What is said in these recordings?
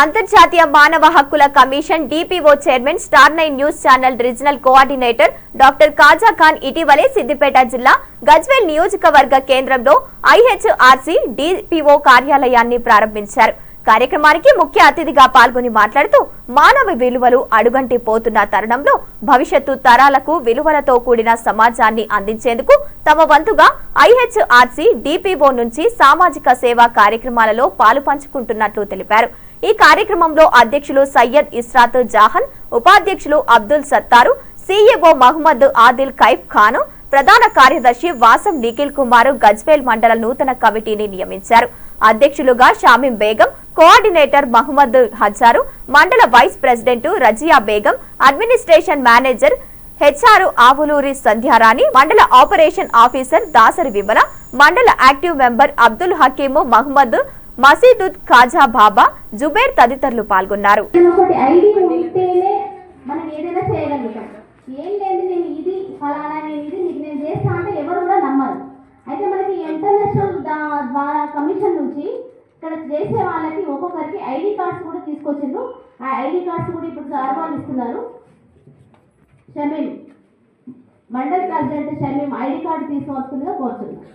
అంతర్జాతీయ మానవ హక్కుల commission DPO chairman Star Nine News channel regional coordinator doctor Kaja Khan ఇటీవలే సిద్దిపేట జిల్లా గజ్వేల్ నియోజకవర్గ కేంద్రంలో ఐహెచ్ఆర్సీ డిపిఓ కార్యాలయాన్ని ప్రారంభించారు. కార్యక్రమానికి ముఖ్య అతిథిగా పాల్గొని మాట్లాడుతూ మానవ విలువలు అడుగంటి పోతున్న తరుణంలో భవిష్యత్తు తరాలకు విలువలతో కూడిన సమాజాన్ని అందించేందుకు తమ వంతుగా ఐహెచ్ఆర్సీ డిపిఓ నుంచి సామాజిక సేవా కార్యక్రమాలలో పాలు పంచుకుంటున్నట్లు తెలిపారు. ఈ కార్యక్రమంలో అధ్యక్షులు సయ్యద్ ఇస్రాత్ జాహన్ ఉపాధ్యక్షులు అబ్దుల్ సత్తారు సీఈఓ మహమ్మద్ ఆదిల్ కైఫ్ ఖాను ప్రధాన కార్యదర్శి వాసం నిఖిల్ కుమార్ గజ్వేల్ మండల నూతన కమిటీని నియమించారు. అధ్యక్షులుగా షామీం బేగం కోఆర్డినేటర్ మహమ్మద్ హజారు మండల vice president Razia Begum administration manager HR Avuluri Sandhyarani మండల ఆపరేషన్ ఆఫీసర్ దాసరి విమల మండల యాక్టివ్ మెంబర్ అబ్దుల్ హకీము మహమ్మద్ మసీదుద్ ఖాజా బాబా జుబేర్ తదితరులు పాల్గొన్నారు. ఐడి ఉంటేనే మనం ఏదైనా చేయగలుగుతాం. ఏం లేదు నేను ఇది ఫలానా నేను ఇది నీకు నేను చేస్తా అంటే ఎవరు కూడా నమ్మరు. అయితే మనకి ఇంటర్నేషనల్ ద్వారా కమిషన్ నుంచి ఇక్కడ చేసే వాళ్ళకి ఒక్కొక్కరికి ఐడి కార్డ్స్ కూడా తీసుకొచ్చిండ్రు. ఆ ఐడి కార్డ్స్ కూడా ఇప్పుడు సార్ వాళ్ళు ఇస్తున్నారు. Shamim mandal president Shamim ID card తీసుకొస్తుందిగా కోరుతున్నాను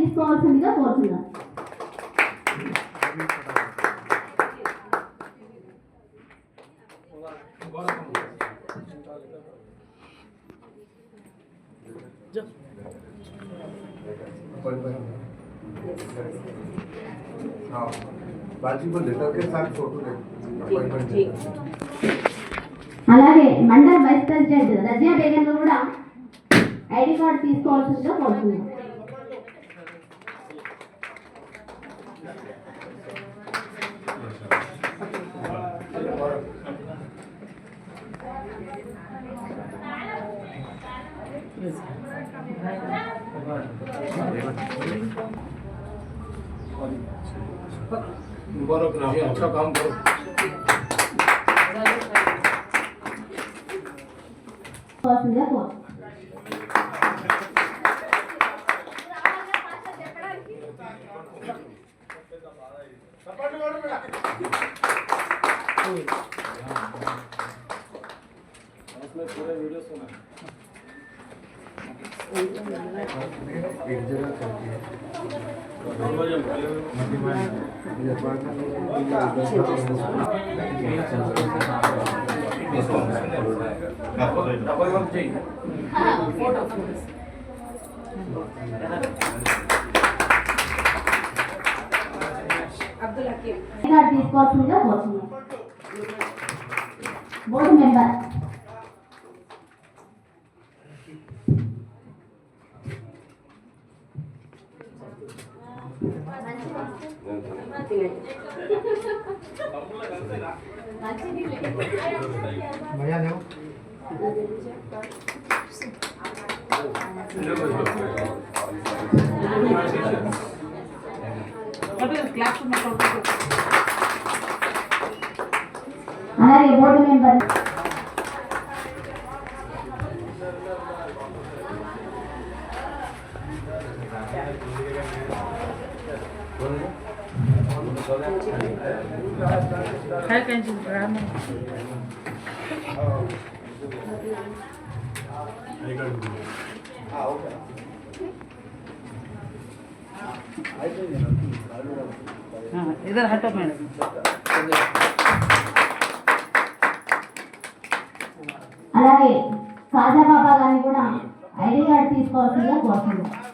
తీసుకోవాల్సిందిగా కోరుతున్నాను అలాగే మండల వైస్ ప్రెసిడెంట్ రజియా బేగన్ కూడా ఐడి కార్డు తీసుకోవాల్సిందిగా కోరుతున్నాను मुबारक रहे अच्छा काम करो पूरे वीडियो सुना एक जगह चलती है Abdul Hakeem board member card తీసుకోవాల్సిందిగా కోరుతున్నాను బోర్డు మెంబర్ भैया ने అలాగే బోర్డు మెంబర్ हाँ, इधर हटो मैडम అలాగే కాజా బాబా గారిని కూడా ఐడి కార్డు తీసుకోవాల్సిందిగా కోరుతున్నాను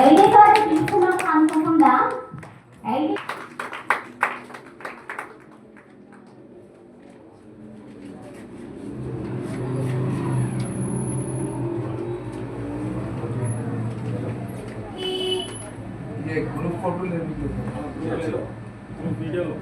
ఐడి కార్డు తీసుకున్నాం. అనుకోకుండా గ్రూప్ ఫోటో లేదు. వీడియోలో